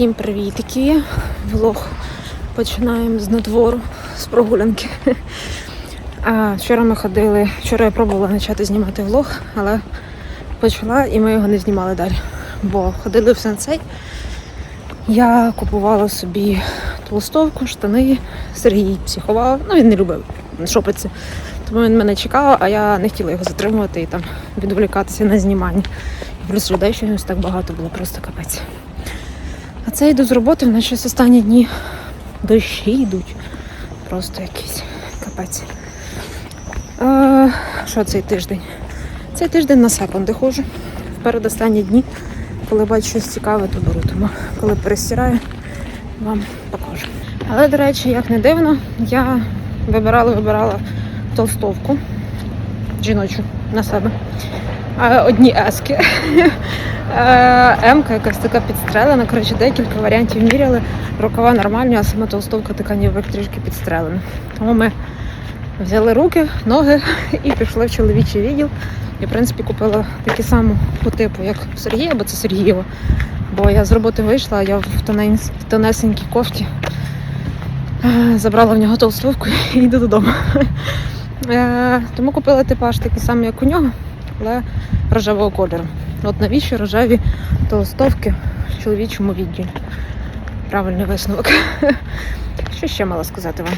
Всім привітки! Влог починаємо з надвору, з прогулянки. А, вчора ми ходили, вчора я пробувала почати знімати влог, але почала і ми його не знімали далі. Бо ходили в сенсей. Я купувала собі толстовку, штани, Сергій психував. Ну він не любив шопитися. Тому він мене чекав, а я не хотіла його затримувати і там відволікатися на знімання. І плюс людей щось так багато було, просто капець. А це йду з роботи, в нас щось останні дні дощі йдуть. Просто якийсь капець. Що цей тиждень? Цей тиждень на секунди ходжу. Вперед останні дні. Коли бачу щось цікаве, то беру. Тому коли перестираю, вам покажу. Але, до речі, як не дивно, я вибирала, вибирала толстовку жіночу на себе. Одні ески. Е, Емка якась така підстрелена. Коротше, декілька варіантів міряли. Рукава нормальні, а сама толстовка така ніби трішки підстрелена. Тому ми взяли руки, ноги і пішли в чоловічий відділ. І, в принципі, купила такі саму по типу, як Сергія, бо це Сергієва. Бо я з роботи вийшла, а я в в тонесенькій кофті. Е, Забрала в нього толстовку і йду додому. Е, Тому купила типаж такий самий, як у нього, але рожевого кольору. От навіщо рожеві толстовки в чоловічому відділі? Правильний висновок. Що ще мала сказати вам?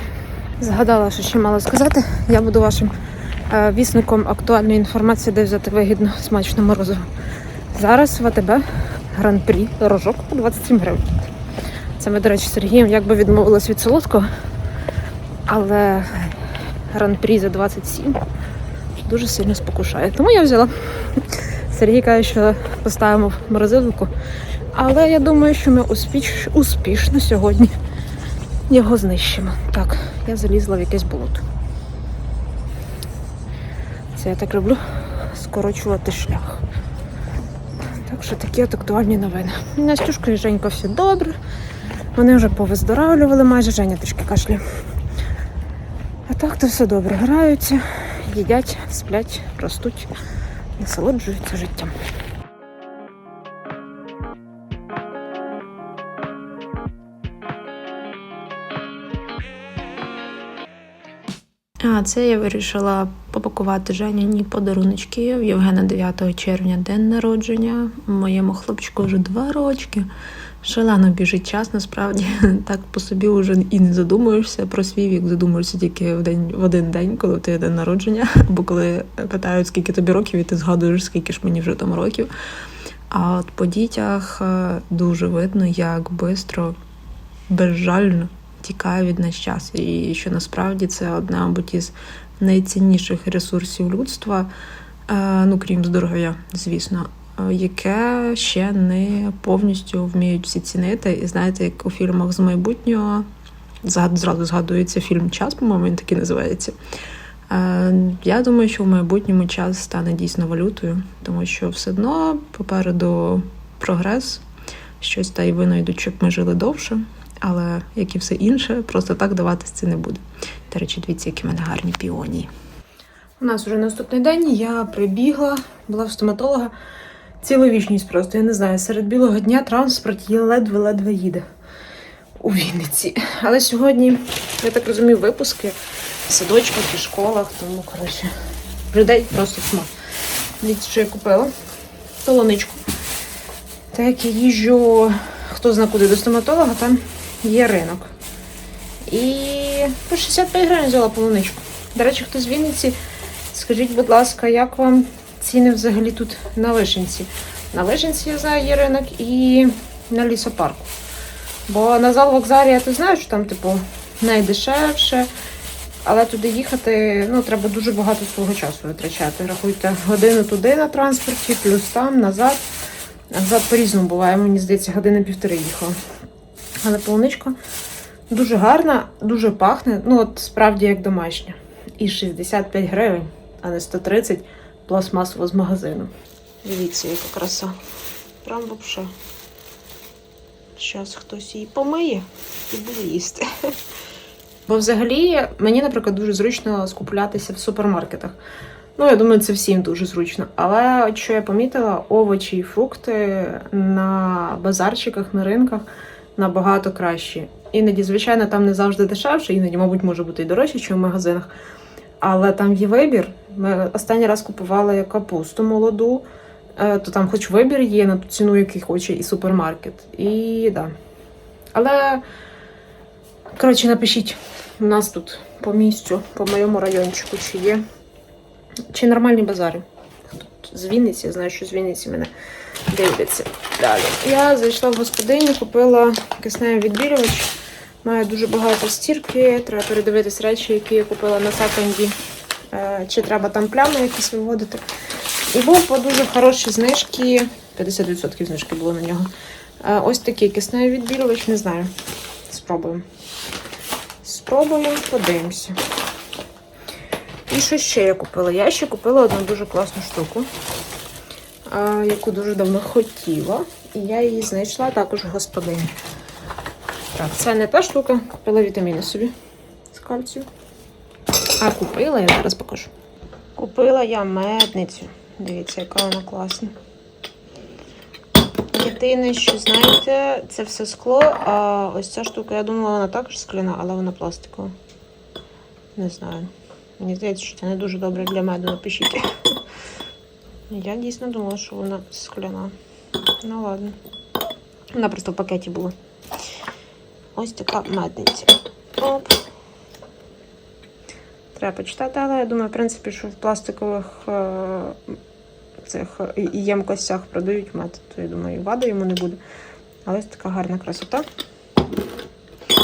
Згадала, що ще мала сказати. Я буду вашим е, вісником актуальної інформації, де взяти вигідно смачне морозиво. Зараз в АТБ гран-прі рожок по 27 гривень. Це ми, до речі, Сергієм якби відмовились від солодкого, але гран-прі за 27 дуже сильно спокушає. Тому я взяла. Сергій каже, що поставимо в морозилку. Але я думаю, що ми успіш... успішно сьогодні його знищимо. Так, я залізла в якесь болото. Це я так люблю скорочувати шлях. Так що такі от актуальні новини. Настюшка і Женька все добре. Вони вже повиздоравлювали майже Женя трішки кашляє. А так то все добре. Граються, їдять, сплять, ростуть, насолоджуються життям. А це я вирішила попакувати Женяні подаруночки. В Євгена 9 червня день народження. Моєму хлопчику вже два рочки. Шалено біжить час, насправді. Так по собі вже і не задумуєшся про свій вік, задумуєшся тільки в день в один день, коли ти день народження, або коли питають, скільки тобі років, і ти згадуєш, скільки ж мені вже там років. А от по дітях е, дуже видно, як швидко, безжально тікає від нас час. І що насправді це одна, мабуть, із найцінніших ресурсів людства, е, ну крім здоров'я, звісно, яке ще не повністю вміють всі цінити. І знаєте, як у фільмах з майбутнього зразу згадується фільм Час, по-моєму, він такий називається. Е, Я думаю, що в майбутньому час стане дійсно валютою, тому що все одно попереду прогрес, щось та й винайдуть, щоб ми жили довше, але як і все інше, просто так даватись це не буде. До речі, дивіться, які мене гарні піонії. У нас вже наступний день. Я прибігла, була в стоматолога. Цілу вічність просто, я не знаю, серед білого дня транспорт є ледве-ледве їде у Вінниці. Але сьогодні, я так розумію, випуски в садочках і школах, тому, коротше, людей просто тьма. Дивіться, що я купила. Полоничку. Так я їжджу, хто зна куди до стоматолога, там є ринок. І по 65 гривень взяла полуничку. До речі, хто з Вінниці, скажіть, будь ласка, як вам ціни взагалі тут на Лишинці? На Лишинці, я знаю, є ринок і на лісопарку. Бо на зал вокзалі я то знаю, що там, типу, найдешевше. Але туди їхати ну, треба дуже багато свого часу витрачати. Рахуйте годину туди на транспорті, плюс там, назад. Назад по-різному буває, мені здається, години півтори їхала. Але полуничка дуже гарна, дуже пахне. Ну, от справді як домашня. І 65 гривень, а не 130 пластмасово з магазину. Дивіться, яка краса. Прям взагалі. Зараз хтось її помиє і буде їсти. Бо взагалі мені, наприклад, дуже зручно скуплятися в супермаркетах. Ну, я думаю, це всім дуже зручно. Але от що я помітила, овочі і фрукти на базарчиках, на ринках набагато кращі. Іноді, звичайно, там не завжди дешевше, іноді, мабуть, може бути і дорожче, ніж в магазинах. Але там є вибір. Ми останній раз купували капусту молоду, е, то там хоч вибір є на ту ціну, який хоче, і супермаркет. І да. Але, коротше, напишіть у нас тут по місцю, по моєму райончику, чи є. Чи нормальні базари. Тут з Вінниці, я знаю, що з Вінниці мене дивляться. Далі. Я зайшла в господиню, купила кисневий відбілювач. Маю дуже багато стірки, треба передивитись речі, які я купила на секонді. Е, Чи треба там плями якісь виводити. І був по дуже хорошій знижки. 50% знижки було на нього. Е, Ось такий кисневий відбілювач, не знаю. Спробуємо. Спробуємо, подивимося. І що ще я купила? Я ще купила одну дуже класну штуку, яку дуже давно хотіла. І я її знайшла також господині. Так, це не та штука, купила вітаміни собі з кальцію. А купила, я зараз покажу. Купила я медницю. Дивіться, яка вона класна. Єдине, що знаєте, це все скло, а ось ця штука, я думала, вона також скляна, але вона пластикова. Не знаю. Мені здається, що це не дуже добре для меду, напишіть. Я дійсно думала, що вона скляна. Ну ладно. Вона просто в пакеті була. Ось така медниця. Оп. Треба почитати, але я думаю, в принципі, що в пластикових е, цих ємкостях продають мед, то я думаю, вади йому не буде. Але ось така гарна красота.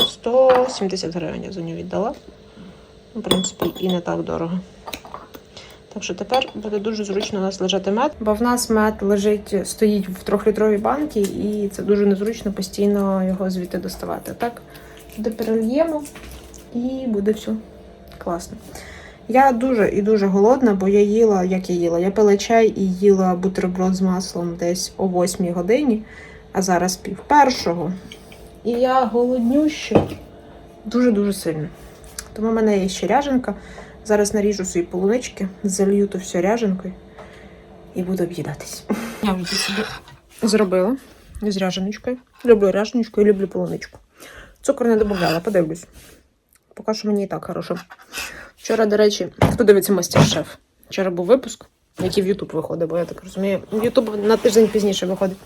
170 гривень я за нього віддала. В принципі, і не так дорого. Так що тепер буде дуже зручно у нас лежати мед, бо в нас мед лежить, стоїть в трьохлітровій банці, і це дуже незручно постійно його звідти доставати. Так, сюди перельємо і буде все класно. Я дуже і дуже голодна, бо я їла, як я їла, я пила чай і їла бутерброд з маслом десь о 8 годині, а зараз пів першого. І я голоднюща дуже-дуже сильно. Тому в мене є ще ряженка. Зараз наріжу свої полунички, залью то все ряженкою і буду об'їдатись. Я вже собі зробила з ряженочкою. Люблю ряженочку і люблю полуничку. Цукор не додавала, подивлюсь. Поки що мені і так хорошо. Вчора, до речі, хто дивиться мастер-шеф? Вчора був випуск, який в Ютуб виходить, бо я так розумію. Ютуб на тиждень пізніше виходить.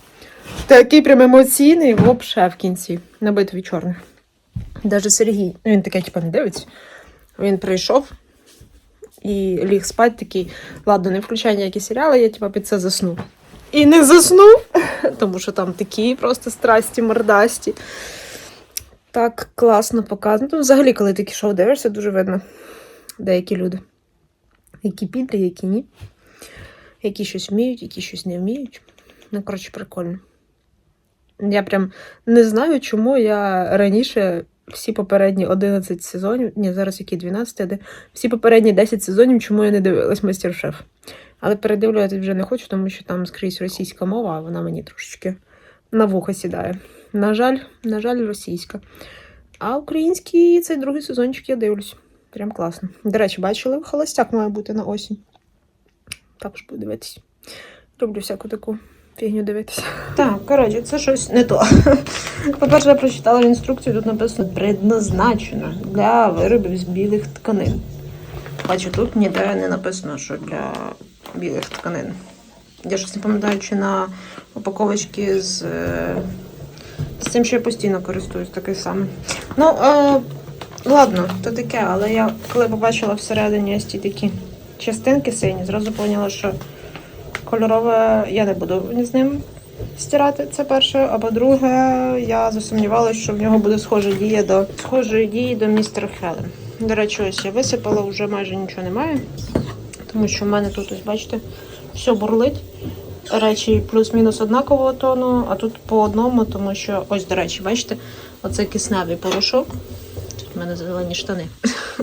Такий прям емоційний, вообще в кінці, на битві чорних. Даже Сергій, ну він таке, типу, не дивиться. Він прийшов і ліг спати такий, ладно, не включай ніякі серіали, я типу, під це засну. І не заснув, тому що там такі просто страсті, мордасті. Так класно показано. Ну, взагалі, коли такі шоу дивишся, дуже видно деякі люди. Які підлі, які ні. Які щось вміють, які щось не вміють. Ну, коротше, прикольно. Я прям не знаю, чому я раніше всі попередні 11 сезонів, ні, зараз які 12, де всі попередні 10 сезонів, чому я не дивилась мастер-шеф. Але передивлювати вже не хочу, тому що там скрізь російська мова, а вона мені трошечки на вухо сідає. На жаль, на жаль, російська. А український цей другий сезончик я дивлюсь. Прям класно. До речі, бачили, холостяк має бути на осінь. Також буду дивитись. Люблю всяку таку фігню дивитися. Так, коротше, це щось не то. По-перше, я прочитала інструкцію, тут написано предназначена для виробів з білих тканин. Бачу, тут ніде не написано, що для білих тканин. Я щось не пам'ятаю, чи на упаковочці з, е, з цим, що я постійно користуюсь, такий самий. Ну, е, ладно, то таке, але я коли побачила всередині ось ті такі частинки сині, зразу поняла, що кольорове я не буду з ним стирати. Це перше. А по-друге, я засумнівалася, що в нього буде схожа дія до схожої дії до містера Хелен. До речі, ось я висипала, вже майже нічого немає. Тому що в мене тут, ось, бачите, все бурлить. Речі плюс-мінус однакового тону, а тут по одному, тому що, ось, до речі, бачите, оце кисневий порошок. Тут в мене зелені штани.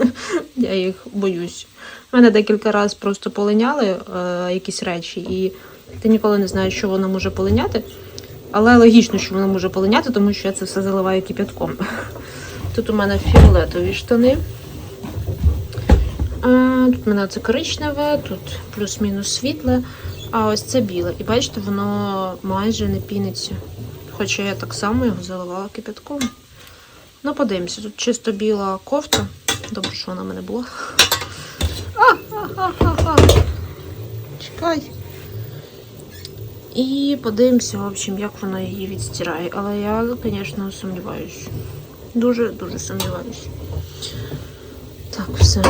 Я їх боюсь. У мене декілька разів просто полиняли е, якісь речі, і ти ніколи не знаєш, що воно може полиняти. Але логічно, що воно може полиняти, тому що я це все заливаю кипятком. Тут у мене фіолетові штани. А, тут у мене це коричневе, тут плюс-мінус світле, а ось це біле. І бачите, воно майже не піниться. Хоча я так само його заливала кипятком. Ну, подивимося, тут чисто біла кофта. Добре, що вона в мене була. А-а-а-а-а. Чекай. І подивимося, в общем, як вона її відстирає. Але я, звісно, сумніваюся. Дуже-дуже сумніваюся. Так, все.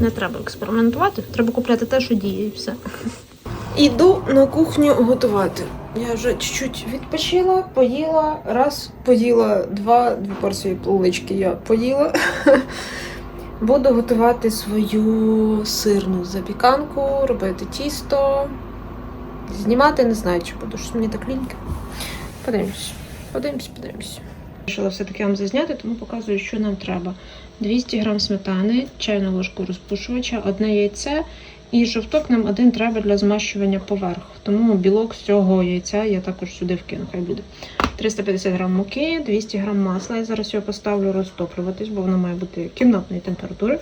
Не треба експериментувати. Треба купляти те, що діє, і все. Іду на кухню готувати. Я вже чуть-чуть відпочила, поїла, раз, поїла, два, дві порції полунички я поїла. Буду готувати свою сирну запіканку, робити тісто. Знімати не знаю, чи буду, що мені так ліньки. Подивимось, подивимось, подивимось. Вирішила все-таки вам зазняти, тому показую, що нам треба. 200 г сметани, чайну ложку розпушувача, одне яйце і жовток нам один треба для змащування поверх. Тому білок з цього яйця я також сюди вкину, хай буде. 350 г муки, 200 г масла. Я зараз його поставлю розтоплюватись, бо воно має бути кімнатної температури.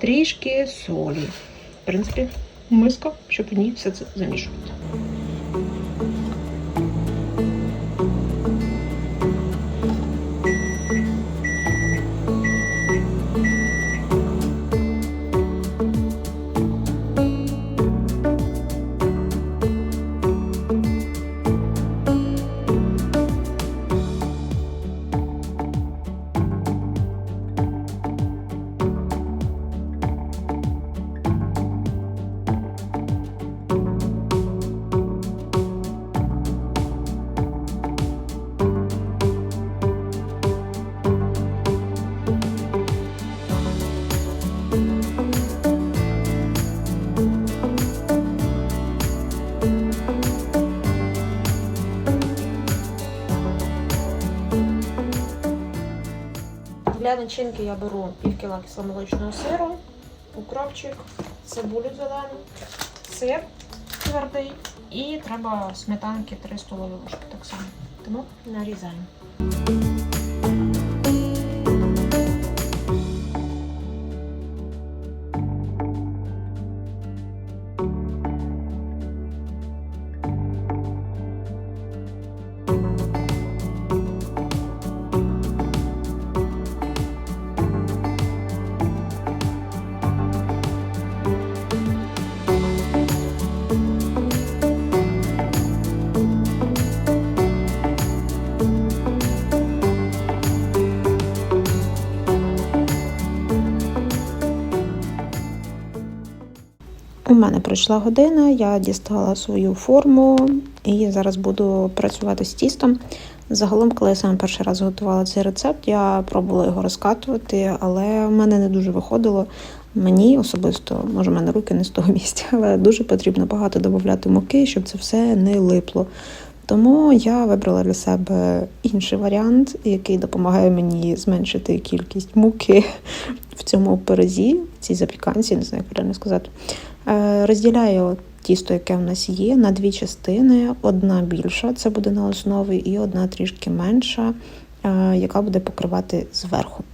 Трішки солі. В принципі, миска, щоб в ній все це замішувати. Начинки я беру пів кіла кисломолочного сиру, укропчик, цибулю зелену, сир твердий і треба сметанки 3 столові ложки так само. Тому нарізаємо. Мене пройшла година, я дістала свою форму і зараз буду працювати з тістом. Загалом, коли я саме перший раз готувала цей рецепт, я пробувала його розкатувати, але в мене не дуже виходило. Мені особисто, може, в мене руки не з того місця, але дуже потрібно багато додати муки, щоб це все не липло. Тому я вибрала для себе інший варіант, який допомагає мені зменшити кількість муки в цьому пирозі, в цій запіканці, не знаю, як правильно сказати. Е, Розділяю тісто, яке в нас є, на дві частини. Одна більша, це буде на основі, і одна трішки менша, е, яка буде покривати зверху.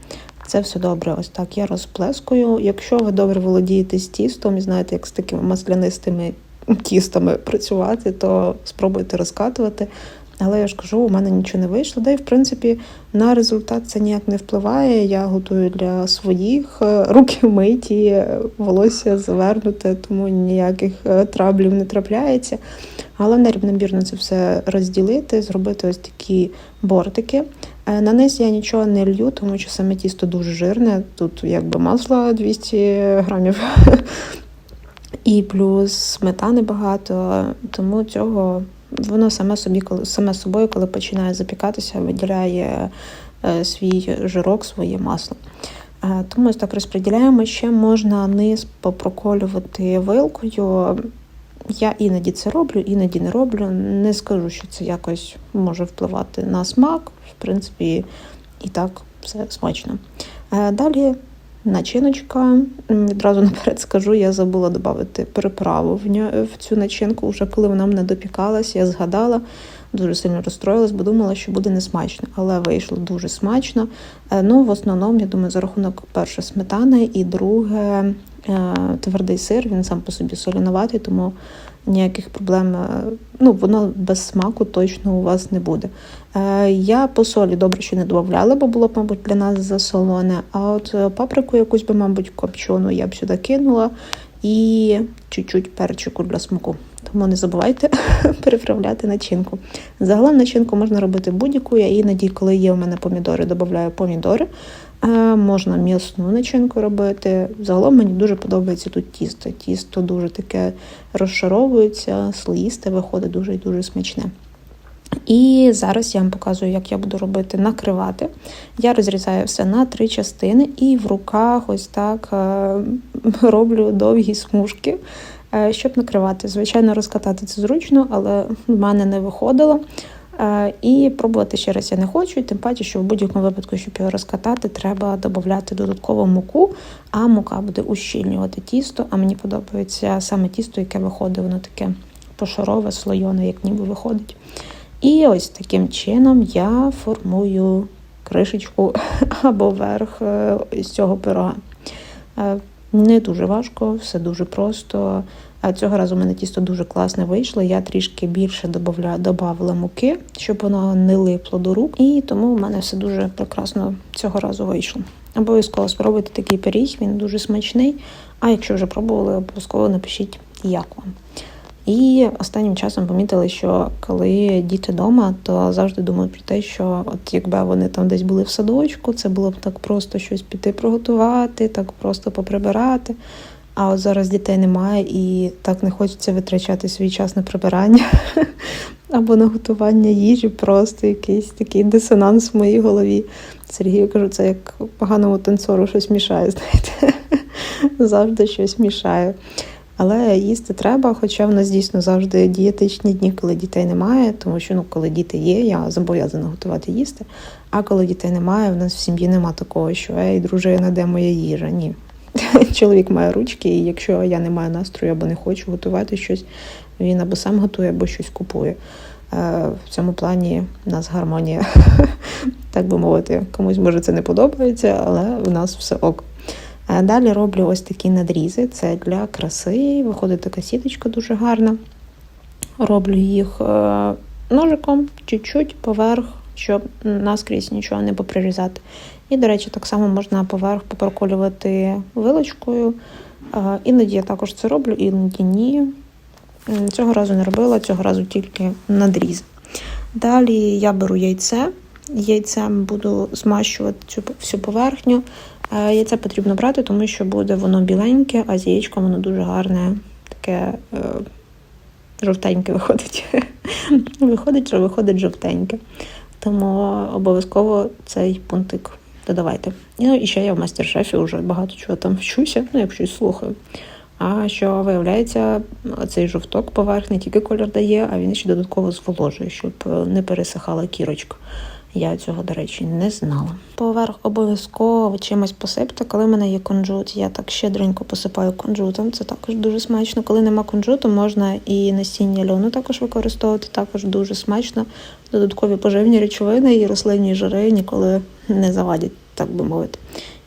Це все добре, ось так я розплескую. Якщо ви добре володієте з тістом і знаєте, як з такими маслянистими тістами працювати, то спробуйте розкатувати. Але я ж кажу, у мене нічого не вийшло. Да і в принципі на результат це ніяк не впливає. Я готую для своїх е, руки миті, волосся завернуте, тому ніяких е, траблів не трапляється. Головне рівномірно це все розділити, зробити ось такі бортики. Е, На низ я нічого не лью, тому що саме тісто дуже жирне. Тут якби масло 200 грамів. І плюс сметани багато, тому цього воно саме собі, коли саме собою, коли починає запікатися, виділяє е, свій жирок, своє масло. Е, Тому ось так розподіляємо. Ще можна низ попроколювати вилкою. Я іноді це роблю, іноді не роблю. Не скажу, що це якось може впливати на смак. В принципі, і так все смачно. Е, Далі начиночка. Відразу наперед скажу, я забула додати приправу в, цю начинку. Вже коли вона мене допікалась, я згадала, дуже сильно розстроїлась, бо думала, що буде несмачно. Але вийшло дуже смачно. Е, Ну, в основному, я думаю, за рахунок перше сметани і друге е, твердий сир, він сам по собі солінуватий, тому ніяких проблем, е, ну, воно без смаку точно у вас не буде. Е, Я по солі добре, що не додавала, бо було б, мабуть, для нас засолоне. А от е, паприку якусь би, мабуть, копчену я б сюди кинула і чуть-чуть перчику для смаку. Тому не забувайте переправляти начинку. Загалом начинку можна робити будь-яку. Я іноді, коли є у мене помідори, додаю помідори. Е, Можна м'ясну начинку робити. Загалом мені дуже подобається тут тісто. Тісто дуже таке розшаровується, слоїсте виходить дуже і дуже смачне. І зараз я вам показую, як я буду робити накривати. Я розрізаю все на три частини і в руках ось так е, роблю довгі смужки, е, щоб накривати. Звичайно, розкатати це зручно, але в мене не виходило. Е, І пробувати ще раз я не хочу, тим паче, що в будь-якому випадку, щоб його розкатати, треба додати додаткову муку, а мука буде ущільнювати тісто. А мені подобається саме тісто, яке виходить, воно таке пошарове, слойоне, як ніби виходить. І ось таким чином я формую кришечку або верх е, з цього пирога. Е, Не дуже важко, все дуже просто. А цього разу у мене тісто дуже класне вийшло. Я трішки більше додавала муки, щоб воно не липло до рук. І тому в мене все дуже прекрасно цього разу вийшло. Обов'язково спробуйте такий пиріг, він дуже смачний. А якщо вже пробували, обов'язково напишіть, як вам. І останнім часом помітили, що коли діти вдома, то завжди думають про те, що от якби вони там десь були в садочку, це було б так просто щось піти приготувати, так просто поприбирати. А от зараз дітей немає і так не хочеться витрачати свій час на прибирання або на готування їжі, просто якийсь такий дисонанс в моїй голові. Сергію кажу, це як поганому танцору щось мішає, знаєте. Завжди щось мішає. Але їсти треба, хоча в нас дійсно завжди дієтичні дні, коли дітей немає, тому що ну, коли діти є, я зобов'язана готувати їсти. А коли дітей немає, в нас в сім'ї нема такого, що ей, дружина, де моя їжа? Ні. Чоловік має ручки, і якщо я не маю настрою або не хочу готувати щось, він або сам готує, або щось купує. Е, В цьому плані в нас гармонія, так би мовити, комусь може це не подобається, але в нас все ок. Е, Далі роблю ось такі надрізи. Це для краси. Виходить така сіточка дуже гарна. Роблю їх е, ножиком, чуть-чуть поверх, щоб наскрізь нічого не поприрізати. І, до речі, так само можна поверх попроколювати вилочкою. Е, Іноді я також це роблю, іноді ні. Цього разу не робила, цього разу тільки надріз. Далі я беру яйце. Яйцем буду змащувати цю всю поверхню. Е, Яйце потрібно брати, тому що буде воно біленьке, а з яєчком воно дуже гарне, таке е, жовтеньке виходить. виходить, що виходить жовтеньке. Тому обов'язково цей пунктик додавайте. Ну і ще я в мастер-шефі вже багато чого там вчуся, ну як щось слухаю. А що виявляється, цей жовток поверх не тільки колір дає, а він ще додатково зволожує, щоб е, не пересихала кірочка. Я цього, до речі, не знала. Поверх обов'язково чимось посипте. Коли в мене є кунжут, я так щедренько посипаю кунжутом. Це також дуже смачно. Коли нема кунжуту, можна і насіння льону також використовувати. Також дуже смачно. Додаткові поживні речовини і рослинні жири ніколи не завадять, так би мовити.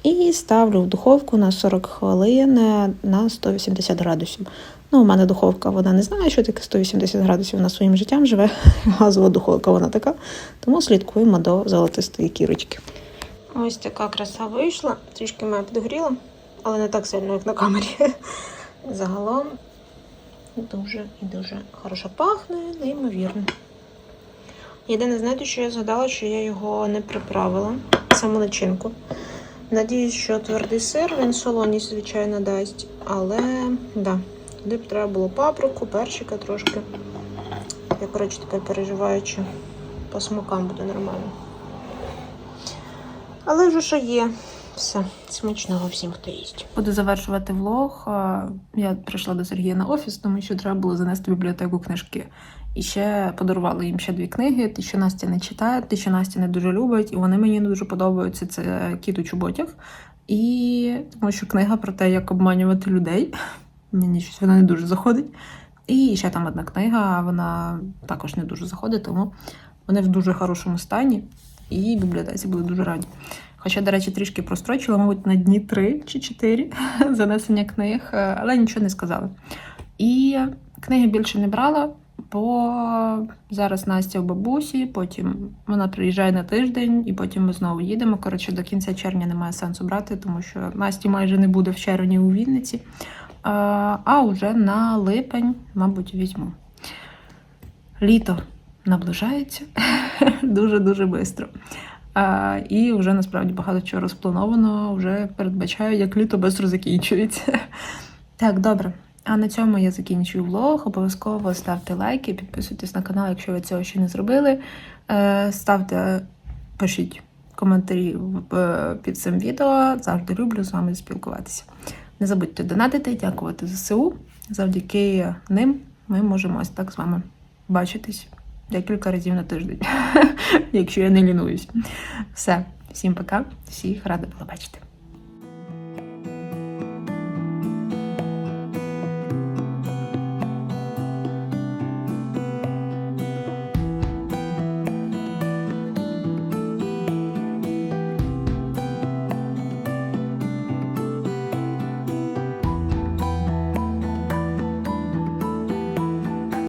І ставлю в духовку на 40 хвилин е, на 180 градусів. Ну, у мене духовка, вона не знає, що таке 180 градусів, вона своїм життям живе. Газова духовка вона така. Тому слідкуємо до золотистої кірочки. Ось така краса вийшла. Трішки мене підгоріла, але не так сильно, як на камері. Загалом дуже і дуже хорошо пахне, неймовірно. Єдине, знаєте, що я згадала, що я його не приправила, саму начинку. Надіюсь, що твердий сир, він солоність, звичайно, дасть. Але, да, туди б треба було паприку, перчика трошки. Я, коротше, тепер переживаю, чи по смакам буде нормально. Але вже що є. Все, смачного всім, хто їсть. Буду завершувати влог. Я прийшла до Сергія на офіс, тому що треба було занести в бібліотеку книжки. І ще подарувала їм ще дві книги. Ті, що Настя не читає, ті, що Настя не дуже любить, і вони мені не дуже подобаються. Це кіт у чоботях. І тому що книга про те, як обманювати людей. Мені щось вона не дуже заходить. І ще там одна книга, вона також не дуже заходить, тому вони в дуже хорошому стані. і бібліотеці були дуже раді. Хоча, до речі, трішки прострочила, мабуть, на дні 3 чи 4 занесення книг, е, але нічого не сказали. І книги більше не брала, бо зараз Настя у бабусі, потім вона приїжджає на тиждень, і потім ми знову їдемо. Коротше, до кінця червня немає сенсу брати, тому що Насті майже не буде в червні у Вінниці. А, вже на липень, мабуть, візьму. Літо наближається дуже-дуже швидко. І вже насправді багато чого розплановано, вже передбачаю, як літо швидко закінчується. Так, добре. А на цьому я закінчую влог. Обов'язково ставте лайки, підписуйтесь на канал, якщо ви цього ще не зробили. Е, Ставте, пишіть коментарі е, під цим відео. Завжди люблю з вами спілкуватися. Не забудьте донатити, дякувати ЗСУ. Завдяки ним ми можемо ось так з вами бачитись декілька разів на тиждень, якщо я не лінуюсь. Все, всім пока, всіх рада була бачити.